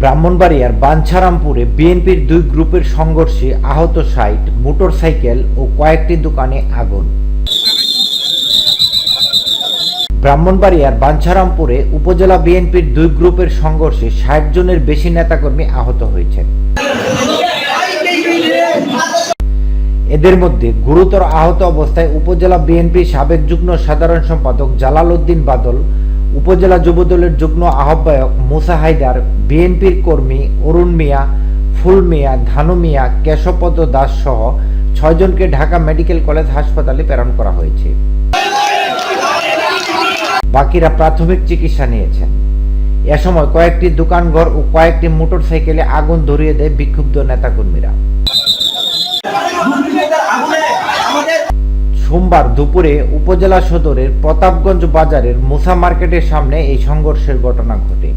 ব্রাহ্মণবাড়িয়ার বাঞ্ছারামপুরে বিএনপির দুই গ্রুপের সংঘর্ষে আহত ষাট, মোটরসাইকেল ও কয়েকটি দোকানে আগুন। ব্রাহ্মণবাড়িয়ার বাঞ্ছারামপুরে উপজেলা বিএনপির দুই গ্রুপের সংঘর্ষে ষাট জনের বেশি নেতাকর্মী আহত হয়েছেন। এদের মধ্যে গুরুতর আহত অবস্থায় উপজেলা বিএনপি সাবেক যুগ্ম সাধারণ সম্পাদক জালাল উদ্দিন বাদল উপজেলা যুবদলের যুগ্ম আহ্বায়ক মুসা হায়দার, বিএনপির কর্মী অরুণ মিয়া, ফুল মিয়া, ধানু মিয়া, কেশবপদ দাস সহ ছয়জনকে ঢাকা মেডিকেল কলেজ হাসপাতালে প্রেরণ করা হয়েছে। বাকিরা প্রাথমিক চিকিৎসা নিয়েছেন। এ সময় কয়েকটি দোকানঘর ও কয়েকটি মোটরসাইকেলে আগুন ধরিয়ে দেয় বিক্ষুব্ধ নেতাকর্মীরা। সোমবার দুপুরে উপজেলা সদরের প্রতাপগঞ্জ বাজারের মুসা মার্কেটের সামনে এই সংঘর্ষের ঘটনা ঘটে।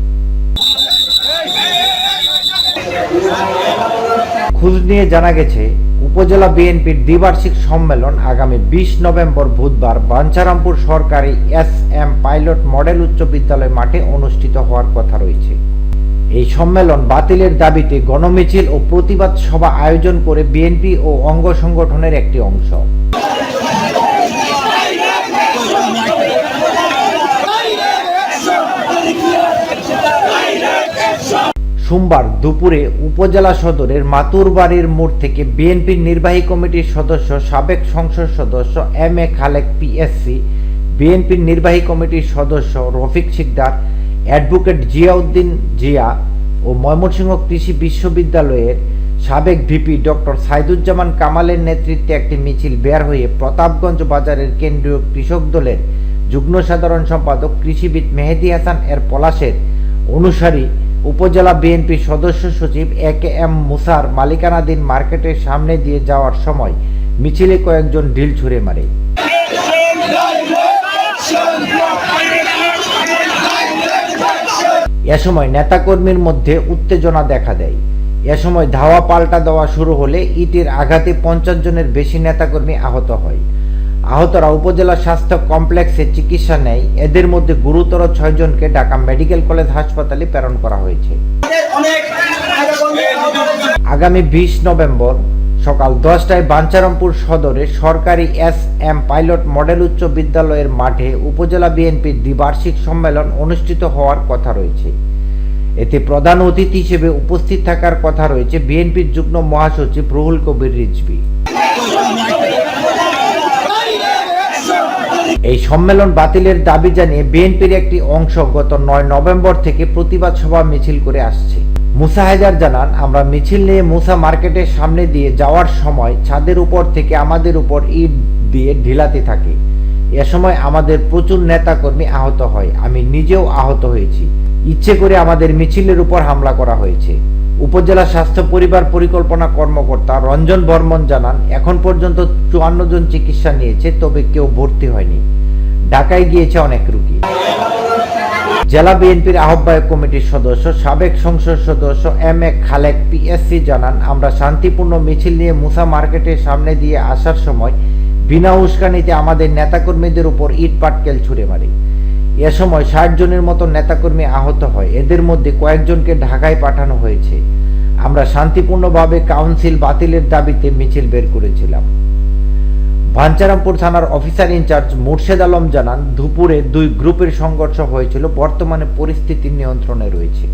খোঁজ নিয়ে জানা গেছে, উপজেলা বিএনপির দ্বিবার্ষিক সম্মেলন আগামী বিশ নভেম্বর বুধবার বাঞ্ছারামপুর সরকারি এস এম পাইলট মডেল উচ্চ বিদ্যালয় মাঠে অনুষ্ঠিত হওয়ার কথা রয়েছে। এই সম্মেলন বাতিলের দাবিতে গণমিছিল ও প্রতিবাদ সভা আয়োজন করে বিএনপি ও অঙ্গ সংগঠনের একটি অংশ। সোমবার দুপুরে উপজেলা সদরের মাতুরবাড়ির মোড় থেকে বিএনপির নির্বাহী কমিটির সদস্য, সাবেক সংসদ সদস্য এম এ খালেক পিএসসি, বিএনপির নির্বাহী কমিটির সদস্য রফিক শিকদার, অ্যাডভোকেট জিয়াউদ্দিন জিয়া ও ময়মনসিংহ কৃষি বিশ্ববিদ্যালয়ের সাবেক ভিপি ডক্টর সাইদুজ্জামান কামালের নেতৃত্বে একটি মিছিল বের হয়ে প্রতাপগঞ্জ বাজারের কেন্দ্রীয় কৃষক দলের যুগ্ম সাধারণ সম্পাদক কৃষিবিদ মেহেদি হাসান এর পলাশের অনুসারী উপজেলা বিএনপি সদস্য সচিব এ কে এম মুসার মালিকানাধীন মার্কেটের সামনে দিয়ে যাওয়ার সময় মিছিলে কয়েকজন ঢিল ছুঁড়ে মারে। এ সময় নেতাকর্মীর মধ্যে উত্তেজনা দেখা দেয়। এ সময় ধাওয়া পাল্টা দেওয়া শুরু হলে ইটের আঘাতে পঞ্চাশ জনের বেশি নেতাকর্মী আহত হয়। আহতরা উপজেলা স্বাস্থ্য কমপ্লেক্সে চিকিৎসা নেয়। এদের মধ্যে গুরুতর ছয়জনকে ঢাকা মেডিকেল কলেজ হাসপাতালে প্রেরণ করা হয়েছে। আগামী বিশ নভেম্বর সকাল দশটায় বাঞ্চারামপুর সদরে সরকারি এস এম পাইলট মডেল উচ্চ বিদ্যালয়ের মাঠে উপজেলা বিএনপির দ্বিবার্ষিক সম্মেলন অনুষ্ঠিত হওয়ার কথা রয়েছে। এতে প্রধান অতিথি হিসেবে উপস্থিত থাকার কথা রয়েছে বিএনপির যুগ্ম মহাসচিব রুহুল কবির রিজভি। এই সম্মেলন বাতিলের দাবি জানিয়ে বিএনপির একটি অংশ গত নয় নভেম্বর থেকে প্রতিবাদ সভা মিছিল করে আসছে। মুসা হায়দার জানান, আমরা মিছিল নিয়ে মুসা মার্কেটের সামনে দিয়ে যাওয়ার সময় ছাদের উপর থেকে আমাদের উপর ইট দিয়ে ঢিলাতে থাকে। এ সময় আমাদের প্রচুর নেতাকর্মী আহত হয়। আমি নিজেও আহত হয়েছি। ইচ্ছে করে আমাদের মিছিলের উপর হামলা করা হয়েছে। উপজেলা স্বাস্থ্য পরিবার পরিকল্পনা কর্মকর্তা রঞ্জন বর্মন জানান, এখন পর্যন্ত চুয়ান্ন জন চিকিৎসা নিয়েছে, তবে কেউ ভর্তি হয়নি। ঢাকায় গিয়েছে অনেক রুগী। জেলা বিএনপির আহ্বায়ক কমিটির সদস্য, সাবেক সংসদ সদস্য এম এ খালেক পিএসসি জানান, আমরা শান্তিপূর্ণ মিছিল নিয়ে মুসা মার্কেটের সামনে দিয়ে আসার সময় বিনা উস্কানিতে আমাদের নেতাকর্মীদের উপর ইট পাটকেল ছুড়ে মারে। এ সময় ষাট জনের মতো নেতাকর্মী আহত হয়। এদের মধ্যে কয়েকজনকে ঢাকায় পাঠানো হয়েছে। আমরা শান্তিপূর্ণভাবে কাউন্সিল বাতিলের দাবিতে মিছিল বের করেছিলাম। ভাঞ্চারামপুর থানার অফিসার ইনচার্জ মুর্শেদ আলম জানান, দুপুরে দুই গ্রুপের সংঘর্ষ হয়েছিল, বর্তমানে পরিস্থিতি নিয়ন্ত্রণে রয়েছে।